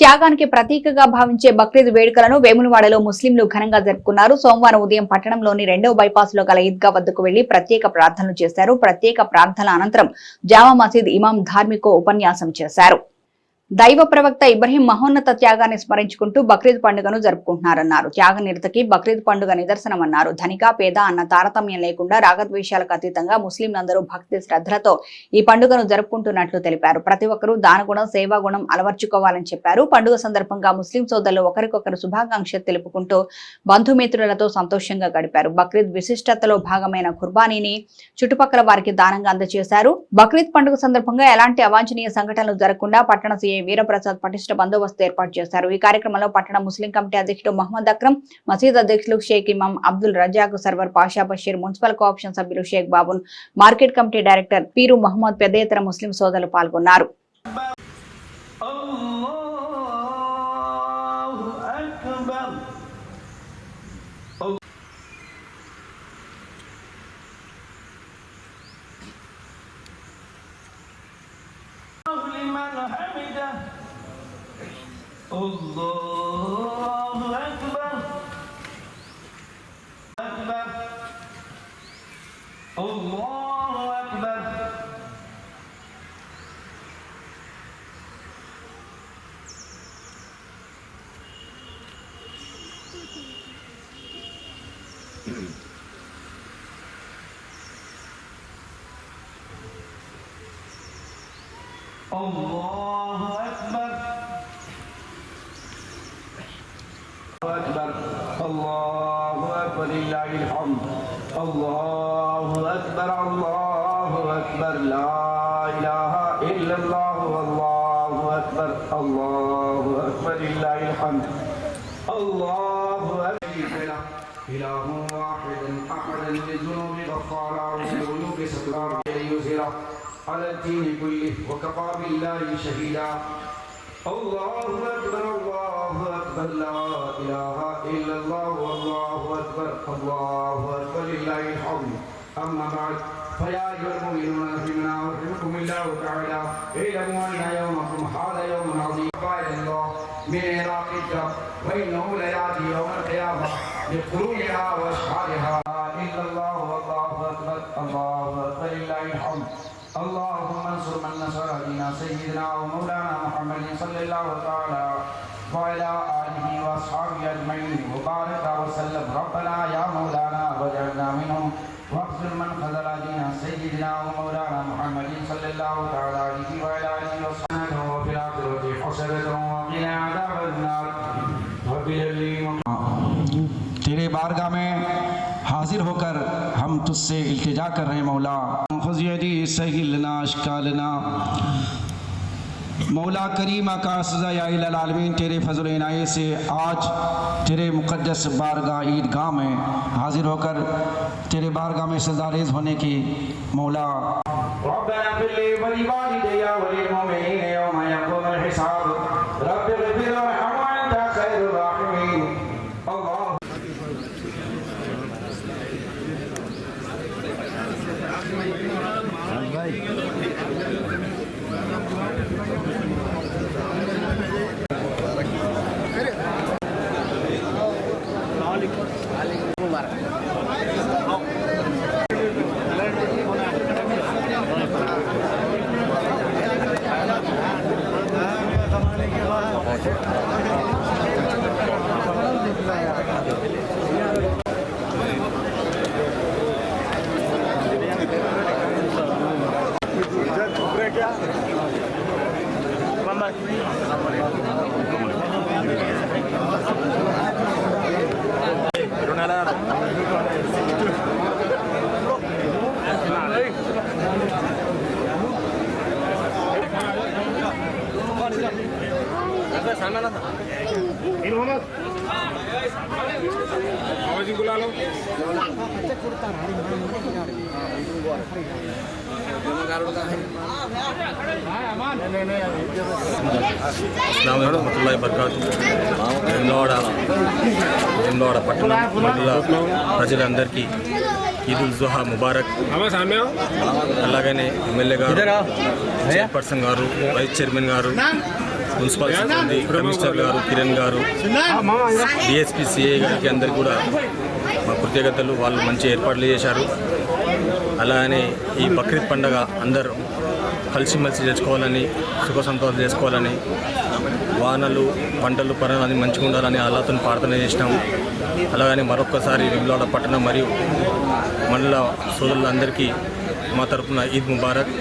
త్యాగానికి ప్రతీకగా భావించే బక్రీద్ వేడుకలను వేములవాడలో ముస్లింలు ఘనంగా జరుపుకున్నారు. సోమవారం ఉదయం పట్టణంలోని రెండవ బైపాస్లో గల ఈద్గా వద్దకు వెళ్ళి ప్రత్యేక ప్రార్థనలు చేశారు. ప్రత్యేక ప్రార్థనల అనంతరం జామా మసీద్ ఇమాం ధార్మిక ఉపన్యాసం చేశారు. దైవ ప్రవక్త ఇబ్రహీం మహోన్నత త్యాగాన్ని స్మరించుకుంటూ బక్రీద్ పండుగను జరుపుకుంటున్నారన్నారు. త్యాగ నిరతకి బక్రీద్ పండుగ నిదర్శనమన్నారు. ధనిక పేద అన్న తారతమ్యం లేకుండా రాగద్వేషాలకు అతీతంగా ముస్లింలందరూ భక్తి శ్రద్ధలతో ఈ పండుగను జరుపుకుంటున్నట్లు తెలిపారు. ప్రతి ఒక్కరూ దానగుణం సేవాగుణం అలవర్చుకోవాలని చెప్పారు. పండుగ సందర్భంగా ముస్లిం సోదరులు ఒకరికొకరు శుభాకాంక్షలు తెలుపుకుంటూ బంధుమిత్రులతో సంతోషంగా గడిపారు. బక్రీద్ విశిష్టతలో భాగమైన కుర్బానీని చుట్టుపక్కల వారికి దానంగా అందజేశారు. బక్రీద్ పండుగ సందర్భంగా ఎలాంటి అవాంఛనీయ సంఘటనలు జరగకుండా పట్టణ సీఐ వీరప్రసాద్ పటిష్ట బందోబస్తు ఏర్పాటు చేశారు. ఈ కార్యక్రమంలో పట్టణ ముస్లిం కమిటీ అధ్యక్షుడు మహమ్మద్ అక్రమ్ మసీద్ అధ్యక్షులు Sheikh Imam Abdul Razak server Pasha Basheer municipal cooption సభ్యులు Sheikh Babun market committee director Peeru Mohammed పెద్ద ఎత్తున ముస్లిం సోదరులు పాల్గొన్నారు. لمن حمده الله أكبر أكبر الله أكبر الله أكبر. أكبر. الله أكبر. لله الحمد. الله أكبر. الله أكبر. لا إله إلا الله. والله أكبر. الله أكبر. لله الحمد. الله أكبر. إله واحد. أحد. للذنوب غفارا وللعيوب سترا يسرا على الدين كله وكفى بالله شهيدا. الله أكبر الله أكبر لا إله إلا الله والله أكبر الله أكبر لله الحمد. أما بعد فيا أيها المؤمنون رحمنا ورحمكم الله تعالى. اعلموا أن يومكم هذا يوم عظيم. قال الله من عراق الدم وإنه ليأتي يوم القيامة بقرونها وأشعارها إلا الله والله أكبر الله من نصر دين سيدنا ومولانا محمد صلى الله تعالى وعلى آله وأصحابه أجمعين وبارك وسلم ربنا يا مولانا وجعلنا منهم واغفر من خذل دين سيدنا ومولانا محمد صلى الله تعالى عليه وعلى آله وصحبه وفي الآخرة حسنة وقنا عذاب النار وبالليل तेरे बारगाह में हाजिर होकर हम तुझसे इल्तिजा कर रहे تحفظ یدی سہیل لنا اشکالنا مولا کریمہ کا سزا یا العالمین، تیرے فضل عنایت سے آج تیرے مقدس بارگاہ عید گاہ میں حاضر ہو کر تیرے بارگاہ میں سزا ریز ہونے کی مولا ربنا అస్సలాము అలైకుం వరహమతుల్లాహి వబర్కాతు వెమ్లవాడ పట్టణ మండల ప్రజలందరికీ ఈద్ ఉల్ జుహా ముబారక్. అలాగనే ఎమ్మెల్యే గారు చైర్పర్సన్ గారు వైస్ చైర్మన్ గారు మున్సిపల్ సిబ్బంది కమిషనర్ గారు కిరణ్ గారు డిఎస్పీ సిఐ గారికి అందరు కూడా మా కృతజ్ఞతలు. వాళ్ళు మంచి ఏర్పాట్లు చేశారు. అలానే ఈ బక్రీద్ పండగ అందరూ కలిసిమెలిసి చేసుకోవాలని సుఖ సంతోషాలు చేసుకోవాలని వానలు పంటలు పనులు అది మంచిగా ఉండాలని అల్లాతో ప్రార్థన చేసినాం. అలాగని మరొక్కసారి విమ్లాడ పట్టణం మరియు మండల సోదరులందరికీ మా తరపున ఈద్ ముబారక్.